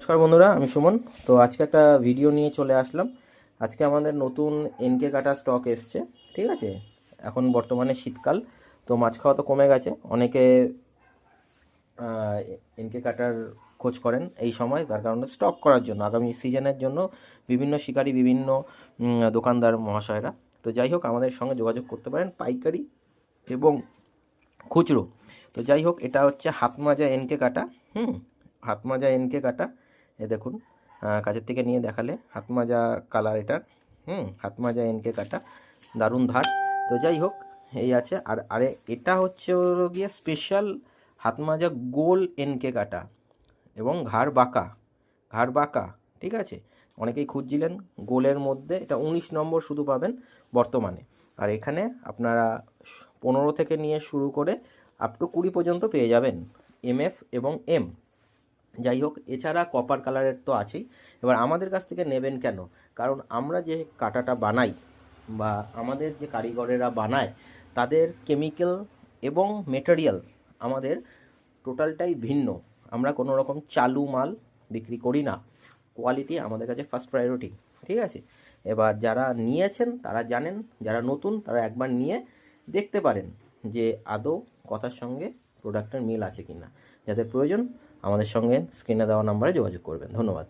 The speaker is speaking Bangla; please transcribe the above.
নমস্কার বন্ধুরা, আমি সুমন। তো আজকে একটা ভিডিও নিয়ে চলে আসলাম। আজকে আমাদের নতুন এনকে কাটা স্টক এসছে, ঠিক আছে? এখন বর্তমানে শীতকাল, তো মাছ খাওয়া তো কমে গেছে। অনেকে এনকে কাটার খোঁজ করেন এই সময়, তার কারণে স্টক করার জন্য, আগামী সিজনের জন্য বিভিন্ন শিকারী, বিভিন্ন দোকানদার, মহাশয়রা। তো যাই হোক, আমাদের সঙ্গে যোগাযোগ করতে পারেন পাইকারি এবং খুচরো। তো যাই হোক, এটা হচ্ছে হাত মাজা এনকে কাটা, হুম? হাত মাজা এনকে কাটা। এ দেখুন কাছের থেকে নিয়ে দেখালে হাত মাজা কালার এটা, হুম হাত মাজা এনকে কাটা, দারুণ ধার। তো যাই হোক, এই আছে। আর, আরে এটা হচ্ছে হলো গিয়ে স্পেশাল হাত মাজা গোল এনকে কাটা এবং ঘাড় বাঁকা ঘাড় বাঁকা, ঠিক আছে? অনেকেই খুঁজছিলেন গোলের মধ্যে, এটা উনিশ নম্বর শুধু পাবেন বর্তমানে। আর এখানে আপনারা পনেরো থেকে নিয়ে শুরু করে আপ টু কুড়ি পর্যন্ত পেয়ে যাবেন এমএফ এবং এম যাই হোক, এছাড়া কপার কালারের তো আছেই। এবার আমাদের কাছ থেকে নেবেন কেন? কারণ আমরা যে কাটাটা বানাই বা আমাদের যে কারিগরেরা বানায়, তাদের কেমিক্যাল এবং মেটেরিয়াল আমাদের টোটালটাই ভিন্ন। আমরা কোনো রকম চালু মাল বিক্রি করি না। কোয়ালিটি আমাদের কাছে ফার্স্ট প্রায়োরিটি ঠিক আছে? এবার যারা নিয়েছেন, তারা জানেন, যারা নতুন, তারা একবার নিয়ে দেখতে পারেন যে আদৌ কথার সঙ্গে প্রোডাক্টের মিল আছে কি না যাদের প্রয়োজন আমাদের সঙ্গে স্ক্রিনে দেওয়া নাম্বারে যোগাযোগ করবেন। ধন্যবাদ।